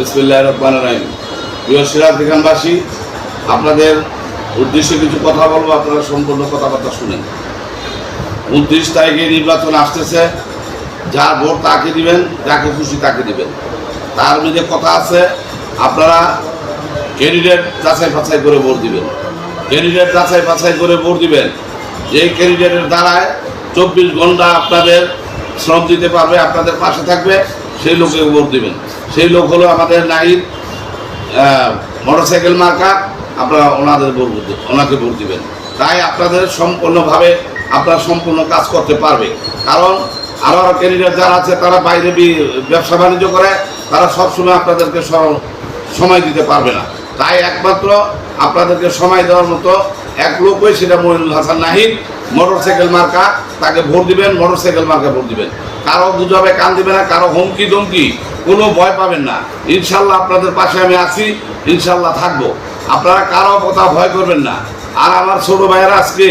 বিসমিল্লাহ রহমান রাহিম। প্রিয় সিরাজ আপনাদের উদ্দেশ্যে কিছু কথা বলব, আপনারা সম্পূর্ণ কথাবার্তা শুনেন। উনত্রিশ তারিখে নির্বাচন আসতেছে, যার ভোট তাকে দিবেন, যাকে খুশি তাকে দিবেন। তার মধ্যে কথা আছে, আপনারা ক্যান্ডিডেট যাচাই বাছাই করে ভোট দিবেন। ক্যান্ডিডেট যাচাই বাছাই করে ভোট দিবেন। যেই ক্যান্ডিডেটের দ্বারায় চব্বিশ ঘণ্টা আপনাদের শ্রম দিতে পারবে, আপনাদের পাশে থাকবে। সেই লোকে ভোট দিবেন। সেই লোক হলো আমাদের নাহিদ মোটরসাইকেল মার্কা আপনারা ওনাদের ভোট ওনাকে ভোট দিবেন। তাই আপনাদের সম্পূর্ণভাবে আপনারা সম্পূর্ণ কাজ করতে পারবে। কারণ আরও ক্যান্ডিডেট যারা আছে, তারা বাইরে ব্যবসা বাণিজ্য করে, তারা সবসময় আপনাদেরকে সময় দিতে পারবে না। তাই একমাত্র আপনাদেরকে সময় দেওয়ার মতো এক লোকই সেটা মহিনুল হাসান নাহিদ মোটরসাইকেল মার্কা তাকে ভোট দিবেন মোটরসাইকেল মার্কা ভোট দিবেন। কারও গুজবে কান দিবে না কারও হুমকি দমকি কোনো ভয় পাবেন না। ইনশাল্লাহ আপনাদের পাশে আমি আছি ইনশাল্লাহ থাকব। আপনারা কারও কথা ভয় করবেন না। আর আমার ছোট ভাইয়েরা আজকে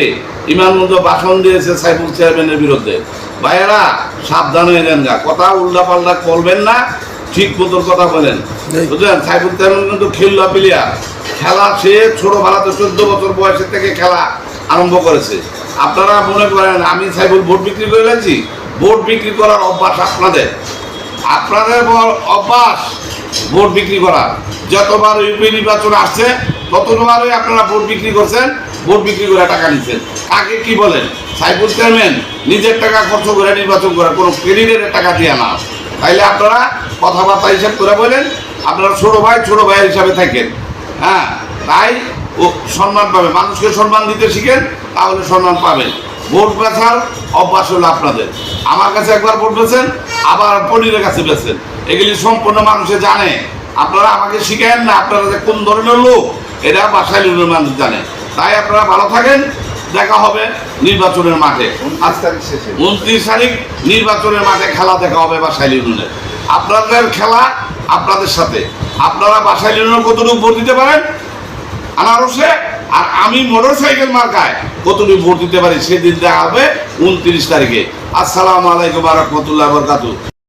ইমানবন্ধ ভাষণ দিয়েছে সাইফুল চেয়ারম্যানের বিরুদ্ধে। ভাইয়েরা সাবধান হয়ে যান গা কথা উল্টা পাল্টা করবেন না ঠিক মতন কথা বলেন। বুঝলেন? সাইফুল চেয়ারম্যান কিন্তু খেললা প্লেয়ার। খেলা সে ছোটবেলাতে চোদ্দ বছর বয়সের থেকে খেলা আরম্ভ করেছে। আপনারা মনে করেন আমি সাইফুল ভোট বিক্রি করে গেছি ভোট বিক্রি করার অভ্যাস আপনাদের। আপনাদের অভ্যাস ভোট বিক্রি করার যতবার ইউপি নির্বাচন আসছে, ততবারই আপনারা ভোট বিক্রি করছেন, ভোট বিক্রি করে টাকা নিচ্ছেন। কাকে কি বলেন? সাইফুল চেয়ারম্যান নিজের টাকা খরচ করে নির্বাচন করে কোনো ক্যান্ডিডেটের টাকা দিয়ে না। তাইলে আপনারা কথাবার্তা হিসাব করে বলেন, আপনারা ছোট ভাই ছোট ভাই হিসাবে থাকেন। হ্যাঁ তাই ও সম্মান পাবে। মানুষকে সম্মান দিতে শিখেন, তাহলে সম্মান পাবেন। ভোট বেচার অভ্যাস হলো আপনাদের। আমার কাছে একবার ভোট বেছেন আবার পনিরের কাছে বেছেন এগুলি সম্পূর্ণ মানুষে জানে। আপনারা আমাকে শিখেন না আপনারা যে কোন ধরনের লোক এটা বাসায় মানুষ জানে। তাই আপনারা ভালো থাকেন দেখা হবে নির্বাচনের মাঠে। উনত্রিশ তারিখ নির্বাচনের মাঠে খেলা দেখা হবে বাসাইল ইউনিয়নের আপনাদের খেলা আপনাদের সাথে। আপনারা বাসাইল ইউনিয়ন কতটুকু ভোট দিতে পারেন? আনারসে আর আমি মোটর সাইকেল মার্কায় কতটি ভোট দিতে পারি সেদিন দেখা হবে উনত্রিশ তারিখে। আসসালামু আলাইকুম রহমতুল্লাহ বরকাতু